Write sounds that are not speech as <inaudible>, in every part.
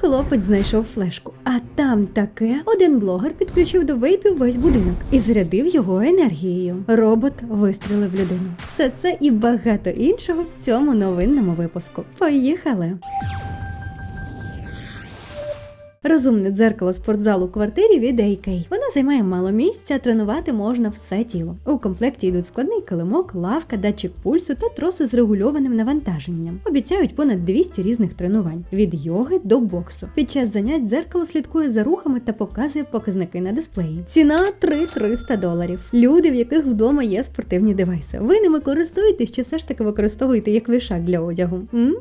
Хлопець знайшов флешку, а там таке. Один блогер підключив до вейпів весь будинок і зарядив його енергією. Робот вистрілив людину. Все це і багато іншого в цьому новинному випуску. Поїхали! Розумне дзеркало спортзалу в квартирі від AK. Воно займає мало місця, тренувати можна все тіло. У комплекті йдуть складний килимок, лавка, датчик пульсу та троси з регульованим навантаженням. Обіцяють понад 200 різних тренувань від йоги до боксу. Під час занять дзеркало слідкує за рухами та показує показники на дисплеї. Ціна 3300 доларів. Люди, в яких вдома є спортивні девайси. Ви ними користуєтесь чи все ж таки використовуєте як вишак для одягу? М?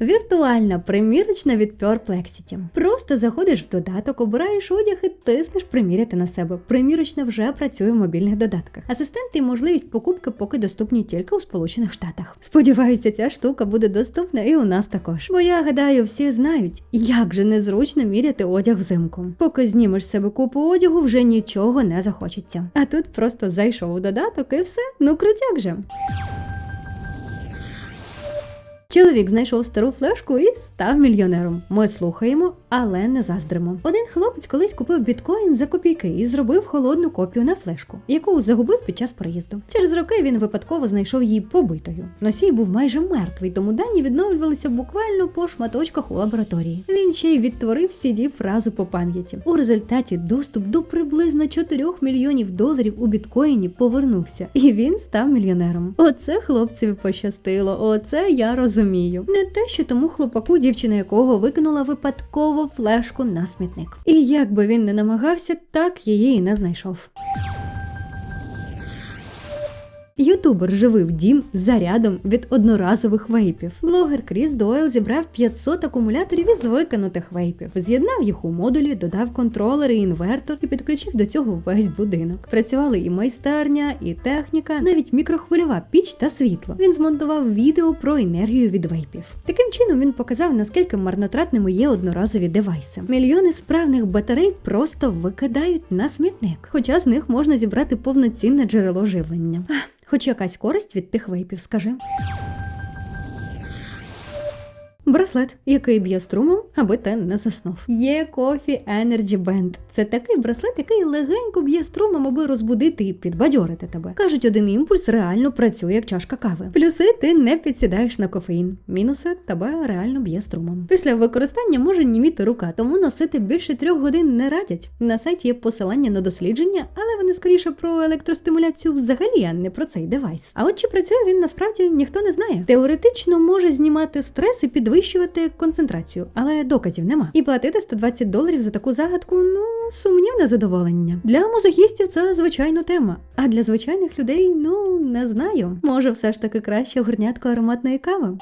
Віртуальна примірочна від Perplexity. Просто заходиш в додаток, обираєш одяг і тиснеш приміряти на себе. Примірочна вже працює в мобільних додатках. Асистенти і можливість покупки поки доступні тільки у Сполучених Штатах. Сподіваюся, ця штука буде доступна і у нас також. Бо я гадаю, всі знають, як же незручно міряти одяг взимку. Поки знімеш себе купу одягу, вже нічого не захочеться. А тут просто зайшов у додаток і все. Ну крутяк же. Чоловік знайшов стару флешку і став мільйонером. Ми слухаємо, але не заздримо. Один хлопець колись купив біткоін за копійки і зробив холодну копію на флешку, яку загубив під час переїзду. Через роки він випадково знайшов її побитою. Носій був майже мертвий, тому дані відновлювалися буквально по шматочках у лабораторії. Він ще й відтворив cd фразу по пам'яті. У результаті доступ до приблизно 4 мільйонів доларів у біткоїні повернувся, і він став мільйонером. Оце хлопцеві пощастило. Оце я розумію. Не те, що тому хлопаку, дівчина якого викинула випадково флешку на смітник. І як би він не намагався, так її і не знайшов. Ютубер живив дім зарядом від одноразових вейпів. Блогер Кріс Дойл зібрав 500 акумуляторів із викинутих вейпів, з'єднав їх у модулі, додав контролери, інвертор і підключив до цього весь будинок. Працювали і майстерня, і техніка, навіть мікрохвильова піч та світло. Він змонтував відео про енергію від вейпів. Таким чином він показав, наскільки марнотратними є одноразові девайси. Мільйони справних батарей просто викидають на смітник, хоча з них можна зібрати повноцінне джерело живлення. Хоч якась користь від тих вейпів, скажи. Браслет, який б'є струмом, аби ти не заснув. Є Coffee Energy Band. Це такий браслет, який легенько б'є струмом, аби розбудити і підбадьорити тебе. Кажуть, один імпульс реально працює як чашка кави. Плюси ти не підсідаєш на кофеїн. Мінуси тебе реально б'є струмом. Після використання може німіти рука, тому носити більше трьох годин не радять. На сайті є посилання на дослідження, але вони скоріше про електростимуляцію взагалі, а не про цей девайс. А от чи працює він насправді ніхто не знає. Теоретично може знімати стрес і підвищувати концентрацію, але доказів нема. І платити 120 доларів за таку загадку, ну сумнівне задоволення. Для музохістів це звичайно тема. А для звичайних людей, ну не знаю. Може, все ж таки краще горнятко ароматної кави.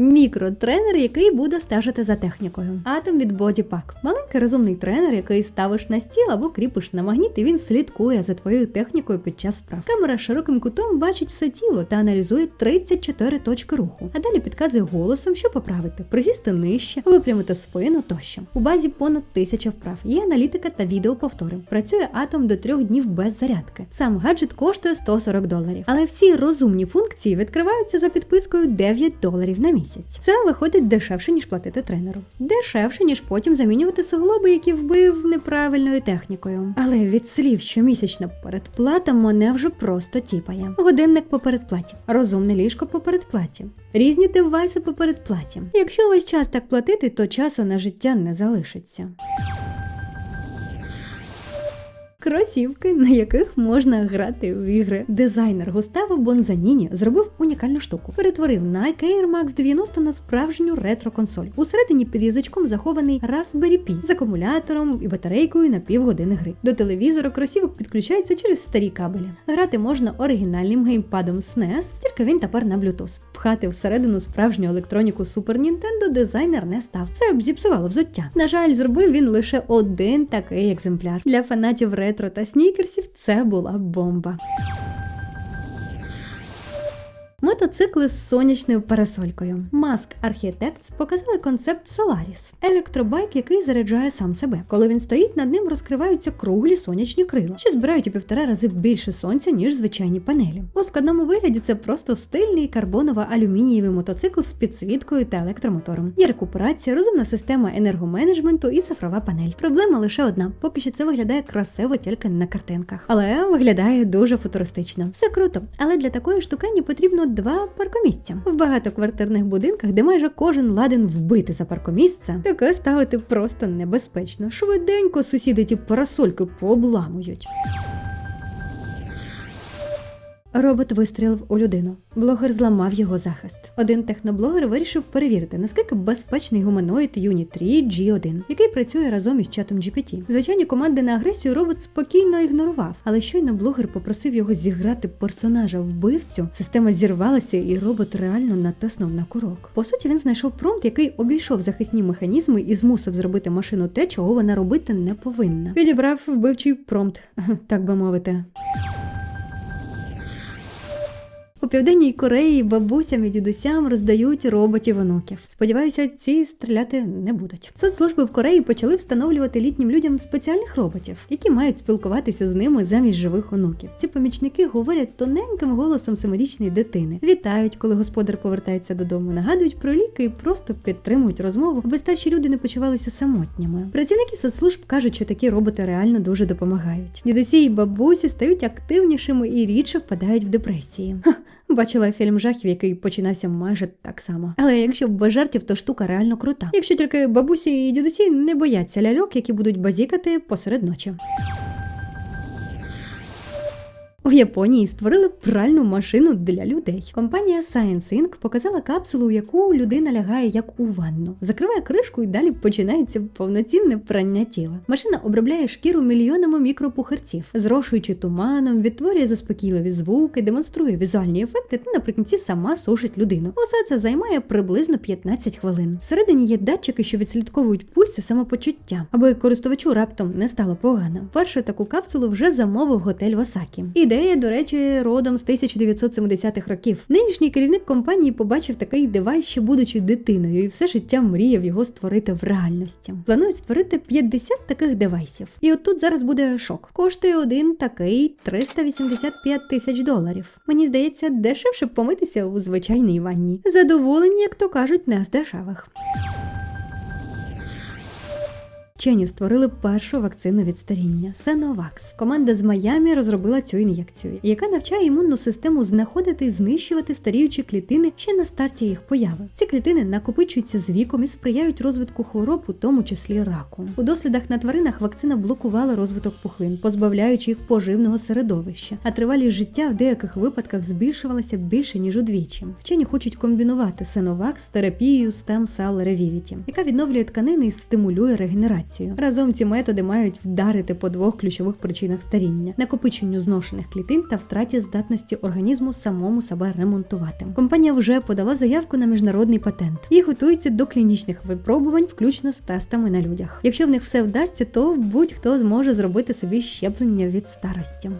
Мікротренер, який буде стежити за технікою. Атом від Bodypack. Маленький розумний тренер, який ставиш на стіл або кріпиш на магніт, і він слідкує за твоєю технікою під час вправ. Камера широким кутом бачить все тіло та аналізує 34 точки руху, а далі підказує голосом, що поправити, присісти нижче, випрямити спину тощо. У базі понад тисяча вправ. Є аналітика та відеоповтори. Працює атом до трьох днів без зарядки. Сам гаджет коштує 140 доларів, але всі розумні функції відкриваються за підпискою 9 доларів на місяць. Це виходить дешевше, ніж платити тренеру. Дешевше, ніж потім замінювати суглоби, які вбив неправильною технікою. Але від слів, що місячна передплата мене вже просто тіпає. Годинник по передплаті, розумне ліжко по передплаті, різні девайси по передплаті. Якщо весь час так платити, то часу на життя не залишиться. Кросівки, на яких можна грати в ігри. Дизайнер Густаво Бонзаніні зробив унікальну штуку. Перетворив Nike Air Max 90 на справжню ретро-консоль. Усередині під язичком захований Raspberry Pi з акумулятором і батарейкою на півгодини гри. До телевізора кросівок підключається через старі кабелі. Грати можна оригінальним геймпадом SNES, тільки він тепер на Bluetooth. Пхати всередину справжню електроніку Super Nintendo дизайнер не став. Це б зіпсувало взуття. На жаль, зробив він лише один такий екземпляр. Для фанатів ретро та снікерсів це була бомба. Мотоцикли з сонячною парасолькою. Mask Architects показали концепт Solaris – електробайк, який заряджає сам себе. Коли він стоїть, над ним розкриваються круглі сонячні крила, що збирають у півтора рази більше сонця, ніж звичайні панелі. У складному вигляді це просто стильний карбоново-алюмінієвий мотоцикл з підсвіткою та електромотором. Є рекуперація, розумна система енергоменеджменту і цифрова панель. Проблема лише одна: поки що це виглядає красиво тільки на картинках, але виглядає дуже футуристично. Все круто, але для такої штукані потрібно два паркомісця. В багатоквартирних будинках, де майже кожен ладен вбити за паркомісце, таке ставити просто небезпечно. Швиденько сусіди ті парасольки пообламують. Робот вистрілив у людину. Блогер зламав його захист. Один техноблогер вирішив перевірити, наскільки безпечний гуманоїд Юні 3 G1, який працює разом із чатом GPT. Звичайні команди на агресію робот спокійно ігнорував, але щойно блогер попросив його зіграти персонажа вбивцю. Система зірвалася, і робот реально натиснув на курок. По суті, він знайшов промпт, який обійшов захисні механізми і змусив зробити машину те, чого вона робити не повинна. Підібрав вбивчий промпт, <laughs> так би мовити. У південній Кореї бабусям і дідусям роздають роботів онуків. Сподіваюся, ці стріляти не будуть. Соцслужби в Кореї почали встановлювати літнім людям спеціальних роботів, які мають спілкуватися з ними замість живих онуків. Ці помічники говорять тоненьким голосом семирічної дитини, вітають, коли господар повертається додому, нагадують про ліки і просто підтримують розмову, аби старші люди не почувалися самотніми. Працівники соцслужб кажуть, що такі роботи реально дуже допомагають. Дідусі і бабусі стають активнішими і рідше впадають в депресії. Бачила фільм жахів, який починався майже так само. Але якщо без жартів, то штука реально крута. Якщо тільки бабусі і дідусі не бояться ляльок, які будуть базікати посеред ночі. У Японії створили пральну машину для людей. Компанія Science Inc. показала капсулу, яку людина лягає як у ванну, закриває кришку і далі починається повноцінне прання тіла. Машина обробляє шкіру мільйонами мікропухарців, зрошуючи туманом, відтворює заспокійливі звуки, демонструє візуальні ефекти та наприкінці сама сушить людину. Усе це займає приблизно 15 хвилин. Всередині є датчики, що відслідковують пульс і самопочуття, аби користувачу раптом не стало погано. Першу таку капсулу вже замовив готель в Осакі. Ідея, до речі, родом з 1970-х років. Нинішній керівник компанії побачив такий девайс, ще будучи дитиною, і все життя мріяв його створити в реальності. Планують створити 50 таких девайсів. І от тут зараз буде шок. Коштує один такий 385 тисяч доларів. Мені здається, дешевше помитися у звичайній ванні. Задоволені, як то кажуть, не з дешевих. Вчені створили першу вакцину від старіння Сеновакс. Команда з Майамі розробила цю ін'єкцію, яка навчає імунну систему знаходити і знищувати старіючі клітини ще на старті їх появи. Ці клітини накопичуються з віком і сприяють розвитку хвороб, у тому числі раку. У дослідах на тваринах вакцина блокувала розвиток пухлин, позбавляючи їх поживного середовища, а тривалість життя в деяких випадках збільшувалася більше ніж удвічі. Вчені хочуть комбінувати Сеновакс з терапією Stem Cell Revivity, яка відновлює тканини і стимулює регенерацію. Разом ці методи мають вдарити по двох ключових причинах старіння: накопиченню зношених клітин та втраті здатності організму самому себе ремонтувати. Компанія вже подала заявку на міжнародний патент і готується до клінічних випробувань, включно з тестами на людях. Якщо в них все вдасться, то будь-хто зможе зробити собі щеплення від старості.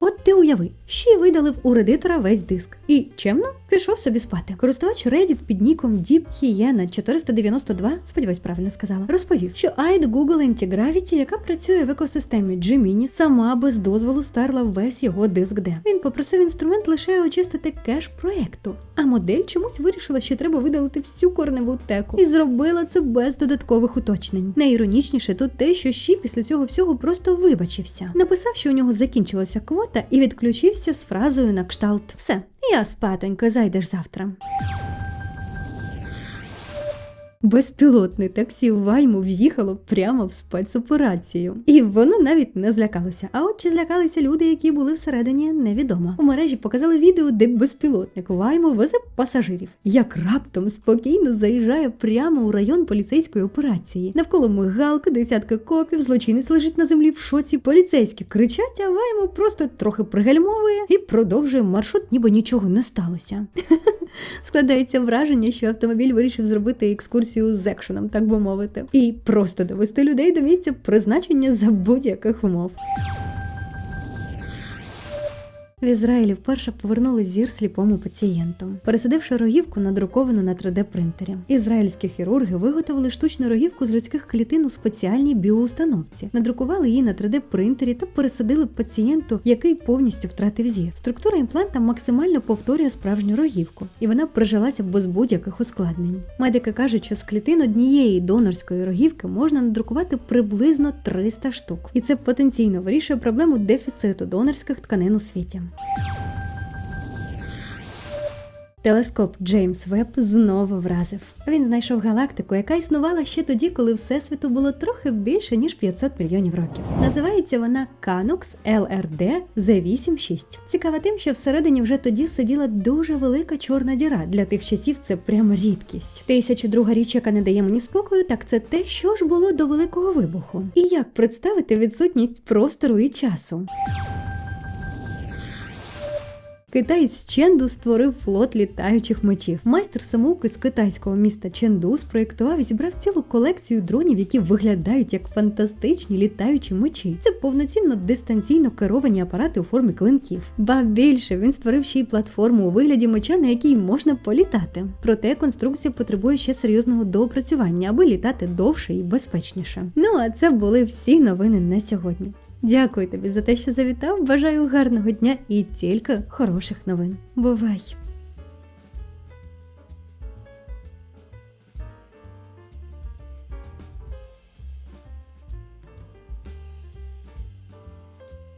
От ти уяви, ще й видалив у редитора весь диск і чемно пішов собі спати. Користувач Reddit під ніком Deep Hyena 492, сподіваюсь, правильно сказала, розповів, що AID Google Anti-Gravity, яка працює в екосистемі Gemini, сама без дозволу стерла весь його диск D. Він попросив інструмент лише очистити кеш проекту, а модель чомусь вирішила, що треба видалити всю корневу теку і зробила це без додаткових уточнень. Найіронічніше тут те, що Ші після цього всього просто вибачився. Написав, що у нього закінчилася квота, і відключився з фразою на кшталт Все, я спатонько, зайдеш завтра. Безпілотне таксі в Вайму в'їхало прямо в спецоперацію, і воно навіть не злякалося. А от чи злякалися люди, які були всередині, невідомо. У мережі показали відео, де безпілотник Вайму везе пасажирів, як раптом спокійно заїжджає прямо у район поліцейської операції. Навколо мигалки, десятки копів, злочинець лежить на землі в шоці. Поліцейські кричать, а Вайму просто трохи пригальмовує і продовжує маршрут, ніби нічого не сталося. <laughs> Складається враження, що автомобіль вирішив зробити екскурсію з екшеном, так би мовити, і просто довести людей до місця призначення за будь-яких умов. В Ізраїлі вперше повернули зір сліпому пацієнту, пересадивши рогівку, надруковану на 3D принтері. Ізраїльські хірурги виготовили штучну рогівку з людських клітин у спеціальній біоустановці, надрукували її на 3D принтері та пересадили пацієнту, який повністю втратив зір. Структура імпланта максимально повторює справжню рогівку, і вона прижилася без будь-яких ускладнень. Медики кажуть, що з клітин однієї донорської рогівки можна надрукувати приблизно 300 штук, і це потенційно вирішує проблему дефіциту донорських тканин у світі. Телескоп Джеймс Веб знову вразив. Він знайшов галактику, яка існувала ще тоді, коли Всесвіту було трохи більше ніж 500 мільйонів років. Називається вона Canux LRD Z86. Цікава тим, що всередині вже тоді сиділа дуже велика чорна діра. Для тих часів це прямо рідкість. Тисяча друга річ, яка не дає мені спокою, так це те, що ж було до великого вибуху. І як представити відсутність простору і часу. Китаєць Ченду створив флот літаючих мечів. Майстер самоуки з китайського міста Ченду спроєктував і зібрав цілу колекцію дронів, які виглядають як фантастичні літаючі мечі. Це повноцінно дистанційно керовані апарати у формі клинків. Ба більше він створив ще й платформу у вигляді меча, на якій можна політати. Проте конструкція потребує ще серйозного доопрацювання, аби літати довше і безпечніше. Ну а це були всі новини на сьогодні. Дякую тобі за те, що завітав. Бажаю гарного дня і тільки хороших новин. Бувай!